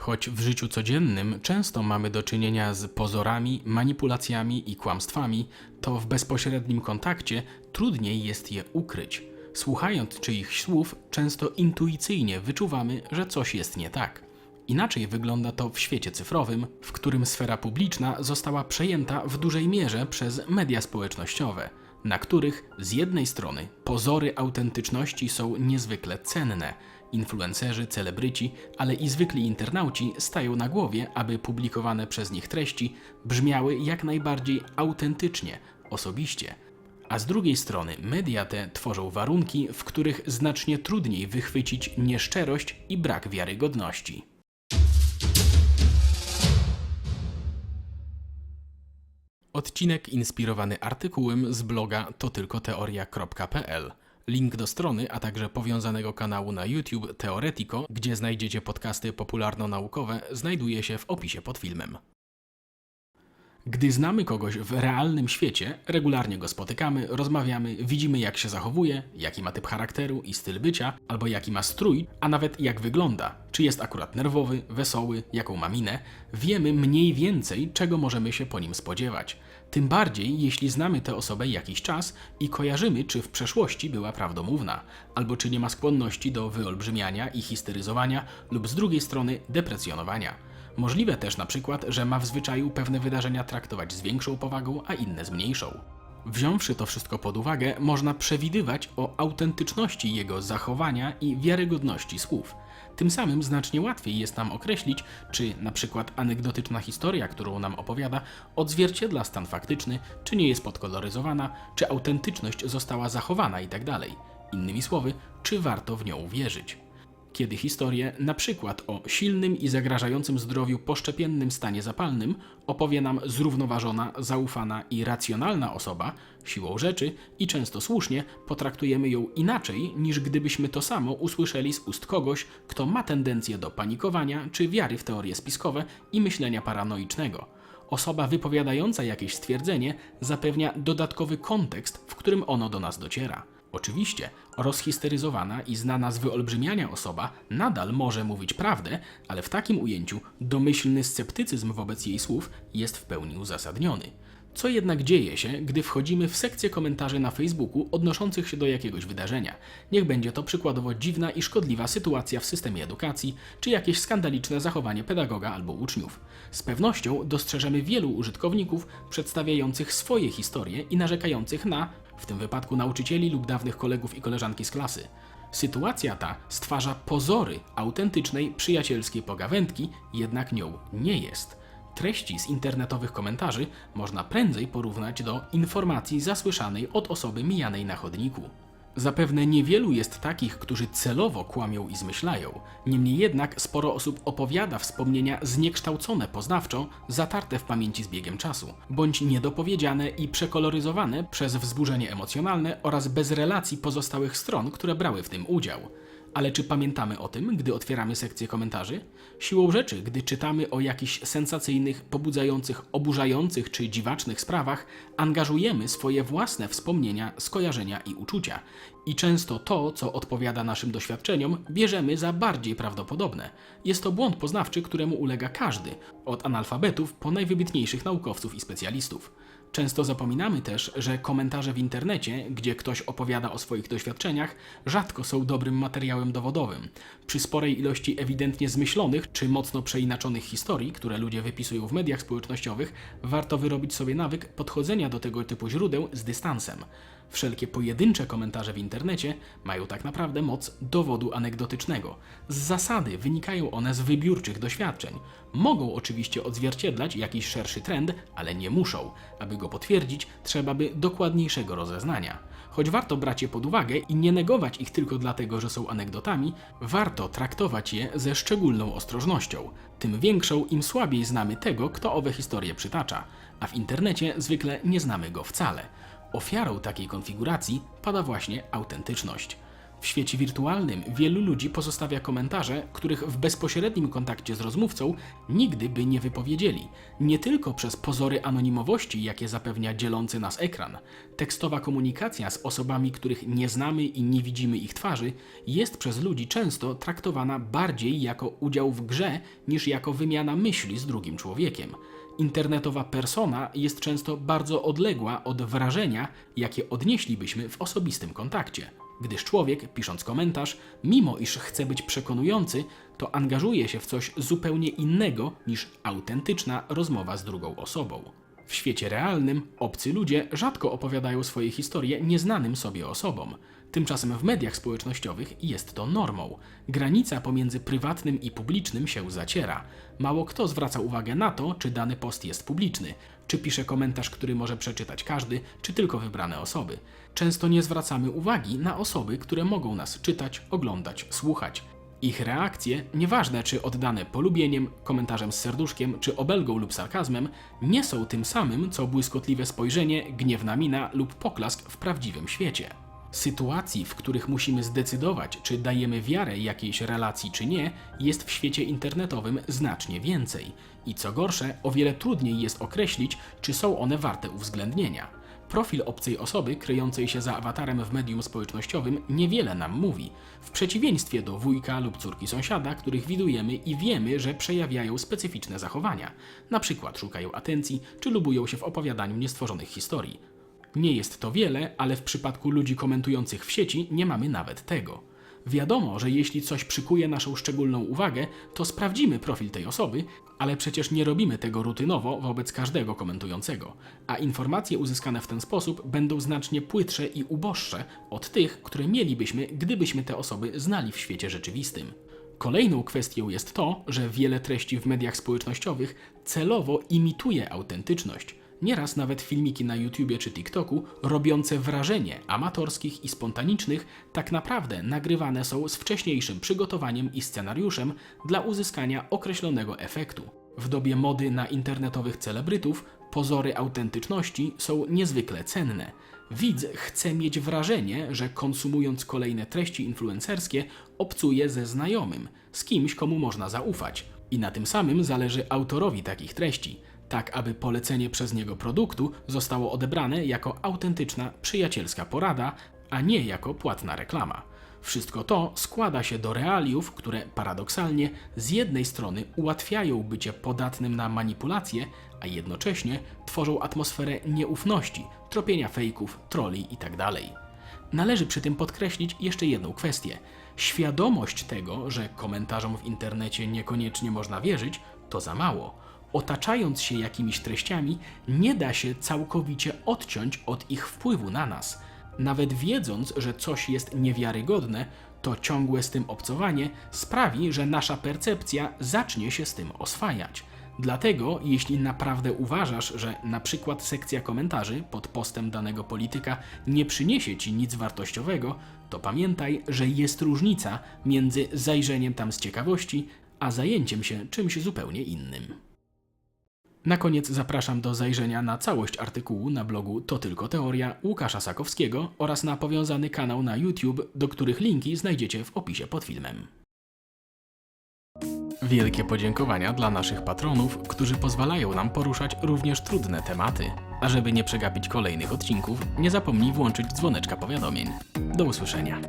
Choć w życiu codziennym często mamy do czynienia z pozorami, manipulacjami i kłamstwami, to w bezpośrednim kontakcie trudniej jest je ukryć. Słuchając czyichś słów, często intuicyjnie wyczuwamy, że coś jest nie tak. Inaczej wygląda to w świecie cyfrowym, w którym sfera publiczna została przejęta w dużej mierze przez media społecznościowe, na których z jednej strony pozory autentyczności są niezwykle cenne. Influencerzy, celebryci, ale i zwykli internauci stają na głowie, aby publikowane przez nich treści brzmiały jak najbardziej autentycznie, osobiście. A z drugiej strony media te tworzą warunki, w których znacznie trudniej wychwycić nieszczerość i brak wiarygodności. Odcinek inspirowany artykułem z bloga totylkoteoria.pl. Link do strony, a także powiązanego kanału na YouTube Teoretico, gdzie znajdziecie podcasty popularno-naukowe, znajduje się w opisie pod filmem. Gdy znamy kogoś w realnym świecie, regularnie go spotykamy, rozmawiamy, widzimy jak się zachowuje, jaki ma typ charakteru i styl bycia, albo jaki ma strój, a nawet jak wygląda, czy jest akurat nerwowy, wesoły, jaką ma minę, wiemy mniej więcej, czego możemy się po nim spodziewać. Tym bardziej, jeśli znamy tę osobę jakiś czas i kojarzymy, czy w przeszłości była prawdomówna, albo czy nie ma skłonności do wyolbrzymiania i histeryzowania, lub z drugiej strony deprecjonowania. Możliwe też na przykład, że ma w zwyczaju pewne wydarzenia traktować z większą powagą, a inne z mniejszą. Wziąwszy to wszystko pod uwagę, można przewidywać o autentyczności jego zachowania i wiarygodności słów. Tym samym znacznie łatwiej jest nam określić, czy na przykład anegdotyczna historia, którą nam opowiada, odzwierciedla stan faktyczny, czy nie jest podkoloryzowana, czy autentyczność została zachowana itd. Innymi słowy, czy warto w nią uwierzyć kiedy historię, na przykład o silnym i zagrażającym zdrowiu poszczepiennym stanie zapalnym, opowie nam zrównoważona, zaufana i racjonalna osoba, siłą rzeczy i często słusznie potraktujemy ją inaczej, niż gdybyśmy to samo usłyszeli z ust kogoś, kto ma tendencję do panikowania czy wiary w teorie spiskowe i myślenia paranoicznego. Osoba wypowiadająca jakieś stwierdzenie zapewnia dodatkowy kontekst, w którym ono do nas dociera. Oczywiście, rozhisteryzowana i znana z wyolbrzymiania osoba nadal może mówić prawdę, ale w takim ujęciu domyślny sceptycyzm wobec jej słów jest w pełni uzasadniony. Co jednak dzieje się, gdy wchodzimy w sekcję komentarzy na Facebooku odnoszących się do jakiegoś wydarzenia? Niech będzie to przykładowo dziwna i szkodliwa sytuacja w systemie edukacji, czy jakieś skandaliczne zachowanie pedagoga albo uczniów. Z pewnością dostrzeżemy wielu użytkowników przedstawiających swoje historie i narzekających na, w tym wypadku nauczycieli lub dawnych kolegów i koleżanki z klasy. Sytuacja ta stwarza pozory autentycznej, przyjacielskiej pogawędki, jednak nią nie jest. Treści z internetowych komentarzy można prędzej porównać do informacji zasłyszanej od osoby mijanej na chodniku. Zapewne niewielu jest takich, którzy celowo kłamią i zmyślają. Niemniej jednak sporo osób opowiada wspomnienia zniekształcone poznawczo, zatarte w pamięci z biegiem czasu, bądź niedopowiedziane i przekoloryzowane przez wzburzenie emocjonalne oraz bez relacji pozostałych stron, które brały w tym udział. Ale czy pamiętamy o tym, gdy otwieramy sekcję komentarzy? Siłą rzeczy, gdy czytamy o jakichś sensacyjnych, pobudzających, oburzających czy dziwacznych sprawach, angażujemy swoje własne wspomnienia, skojarzenia i uczucia. I często to, co odpowiada naszym doświadczeniom, bierzemy za bardziej prawdopodobne. Jest to błąd poznawczy, któremu ulega każdy, od analfabetów po najwybitniejszych naukowców i specjalistów. Często zapominamy też, że komentarze w internecie, gdzie ktoś opowiada o swoich doświadczeniach, rzadko są dobrym materiałem dowodowym. Przy sporej ilości ewidentnie zmyślonych czy mocno przeinaczonych historii, które ludzie wypisują w mediach społecznościowych, warto wyrobić sobie nawyk podchodzenia do tego typu źródeł z dystansem. Wszelkie pojedyncze komentarze w internecie mają tak naprawdę moc dowodu anegdotycznego. Z zasady wynikają one z wybiórczych doświadczeń. Mogą oczywiście odzwierciedlać jakiś szerszy trend, ale nie muszą. Aby go potwierdzić, trzeba by dokładniejszego rozeznania. Choć warto brać je pod uwagę i nie negować ich tylko dlatego, że są anegdotami, warto traktować je ze szczególną ostrożnością. Tym większą, im słabiej znamy tego, kto owe historie przytacza, a w internecie zwykle nie znamy go wcale. Ofiarą takiej konfiguracji pada właśnie autentyczność. W świecie wirtualnym wielu ludzi pozostawia komentarze, których w bezpośrednim kontakcie z rozmówcą nigdy by nie wypowiedzieli. Nie tylko przez pozory anonimowości, jakie zapewnia dzielący nas ekran. Tekstowa komunikacja z osobami, których nie znamy i nie widzimy ich twarzy, jest przez ludzi często traktowana bardziej jako udział w grze niż jako wymiana myśli z drugim człowiekiem. Internetowa persona jest często bardzo odległa od wrażenia, jakie odnieślibyśmy w osobistym kontakcie. Gdyż człowiek, pisząc komentarz, mimo iż chce być przekonujący, to angażuje się w coś zupełnie innego niż autentyczna rozmowa z drugą osobą. W świecie realnym obcy ludzie rzadko opowiadają swoje historie nieznanym sobie osobom. Tymczasem w mediach społecznościowych jest to normą. Granica pomiędzy prywatnym i publicznym się zaciera. Mało kto zwraca uwagę na to, czy dany post jest publiczny, czy pisze komentarz, który może przeczytać każdy, czy tylko wybrane osoby. Często nie zwracamy uwagi na osoby, które mogą nas czytać, oglądać, słuchać. Ich reakcje, nieważne czy oddane polubieniem, komentarzem z serduszkiem, czy obelgą lub sarkazmem, nie są tym samym, co błyskotliwe spojrzenie, gniewna mina lub poklask w prawdziwym świecie. Sytuacji, w których musimy zdecydować, czy dajemy wiarę jakiejś relacji, czy nie, jest w świecie internetowym znacznie więcej. I co gorsze, o wiele trudniej jest określić, czy są one warte uwzględnienia. Profil obcej osoby kryjącej się za awatarem w medium społecznościowym niewiele nam mówi, w przeciwieństwie do wujka lub córki sąsiada, których widujemy i wiemy, że przejawiają specyficzne zachowania. Na przykład szukają atencji, czy lubują się w opowiadaniu niestworzonych historii. Nie jest to wiele, ale w przypadku ludzi komentujących w sieci nie mamy nawet tego. Wiadomo, że jeśli coś przykuje naszą szczególną uwagę, to sprawdzimy profil tej osoby, ale przecież nie robimy tego rutynowo wobec każdego komentującego, a informacje uzyskane w ten sposób będą znacznie płytsze i uboższe od tych, które mielibyśmy, gdybyśmy te osoby znali w świecie rzeczywistym. Kolejną kwestią jest to, że wiele treści w mediach społecznościowych celowo imituje autentyczność. Nieraz nawet filmiki na YouTubie czy TikToku, robiące wrażenie amatorskich i spontanicznych, tak naprawdę nagrywane są z wcześniejszym przygotowaniem i scenariuszem dla uzyskania określonego efektu. W dobie mody na internetowych celebrytów pozory autentyczności są niezwykle cenne. Widz chce mieć wrażenie, że konsumując kolejne treści influencerskie, obcuje ze znajomym, z kimś, komu można zaufać. I na tym samym zależy autorowi takich treści tak aby polecenie przez niego produktu zostało odebrane jako autentyczna, przyjacielska porada, a nie jako płatna reklama. Wszystko to składa się do realiów, które paradoksalnie z jednej strony ułatwiają bycie podatnym na manipulacje, a jednocześnie tworzą atmosferę nieufności, tropienia fejków, troli itd. Należy przy tym podkreślić jeszcze jedną kwestię. Świadomość tego, że komentarzom w internecie niekoniecznie można wierzyć, to za mało otaczając się jakimiś treściami, nie da się całkowicie odciąć od ich wpływu na nas. Nawet wiedząc, że coś jest niewiarygodne, to ciągłe z tym obcowanie sprawi, że nasza percepcja zacznie się z tym oswajać. Dlatego, jeśli naprawdę uważasz, że na przykład sekcja komentarzy pod postem danego polityka nie przyniesie ci nic wartościowego, to pamiętaj, że jest różnica między zajrzeniem tam z ciekawości, a zajęciem się czymś zupełnie innym. Na koniec zapraszam do zajrzenia na całość artykułu na blogu To Tylko Teoria Łukasza Sakowskiego oraz na powiązany kanał na YouTube, do których linki znajdziecie w opisie pod filmem. Wielkie podziękowania dla naszych patronów, którzy pozwalają nam poruszać również trudne tematy. A żeby nie przegapić kolejnych odcinków, nie zapomnij włączyć dzwoneczka powiadomień. Do usłyszenia.